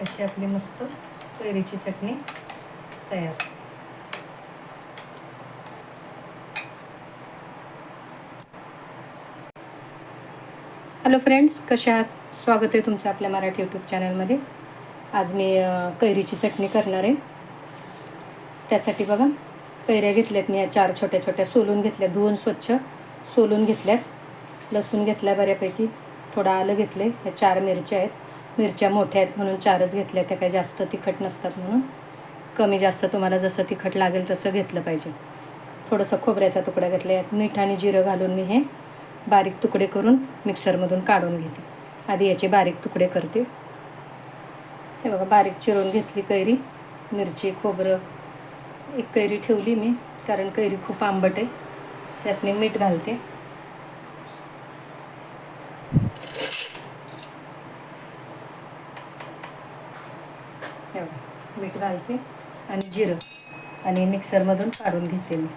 अशी आपली मस्त कैरीची चटणी तयार. हॅलो फ्रेंड्स कशा आहात? स्वागत आहे तुमचं आपल्या मराठी यूट्यूब चॅनलमध्ये आज मी कैरीची चटणी करणार आहे. त्यासाठी बघा कैऱ्या घेतल्यात मी या चार छोट्या छोट्या सोलून घेतल्या धुवून स्वच्छ सोलून घेतल्यात. लसूण घेतल्या बऱ्यापैकी थोडं आलं घेतले या चार मिरच्या आहेत. मिरच्या मोठ्या आहेत म्हणून चारच घेतल्या त्या काही जास्त तिखट नसतात म्हणून. कमी जास्त तुम्हाला जसं तिखट लागेल तसं घेतलं पाहिजे. थोडंसं खोबऱ्याचा तुकडा घेतला यात मीठ आणि जिरं घालून मी हे बारीक तुकडे करून मिक्सरमधून काढून घेते. आधी याचे बारीक तुकडे करते. हे बघा बारीक चिरून घेतली कैरी मिरची खोबरं एक कैरी ठेवली मी कारण कैरी खूप आंबट आहे. त्यात मी मीठ घालते. एवढं मीठ घालते आणि जिरं आणि मिक्सरमधून काढून घेते मी.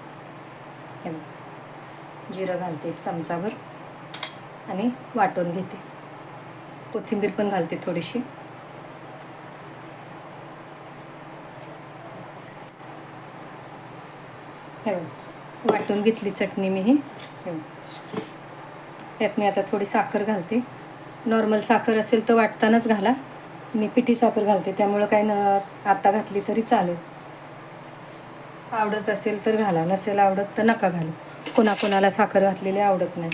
एवढं जिरं घालते एक चमचाभर आणि वाटून घेते. कोथिंबीर पण घालते थोडीशी. एवढं वाटून घेतली चटणी मी ही. हे त्यात मी आता थोडी साखर घालते. नॉर्मल साखर असेल तर वाटतानाच घाला. मी पिठी साखर घालते त्यामुळं काय न आता घातली तरी चालेल. आवडत असेल तर घाला नसेल आवडत तर नका घालू. कोणाकोणाला साखर घातलेली आवडत नाही.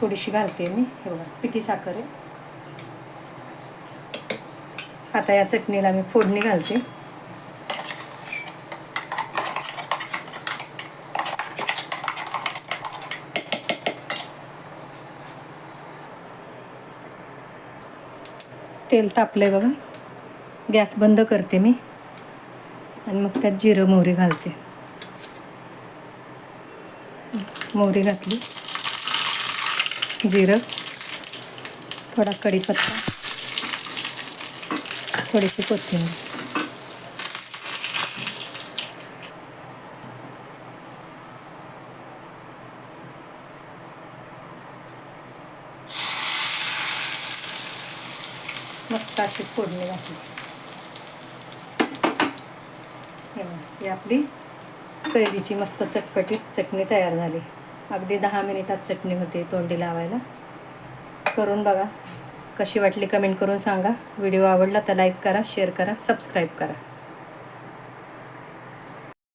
थोडीशी घालते मी हे बघा पिठी साखर आहे. आता या चटणीला मी फोडणी घालते. तेल तापलंय बघा. गॅस बंद करते मी. आणि मग त्यात जिरं मोहरी घालते. मोहरी घातली. जिरं. थोडा कढीपत्ता. थोडीशी कोथिंबीर. मस्त अशी फोडणी घातली. ही आपली कैरीची मस्त चटपटीत चटणी तयार झाली. अगदी दहा मिनिटात चटणी होते तोंडी लावायला. करून बघा. कशी वाटली कमेंट करून सांगा. व्हिडिओ आवडला तर लाईक करा शेअर करा सबस्क्राईब करा.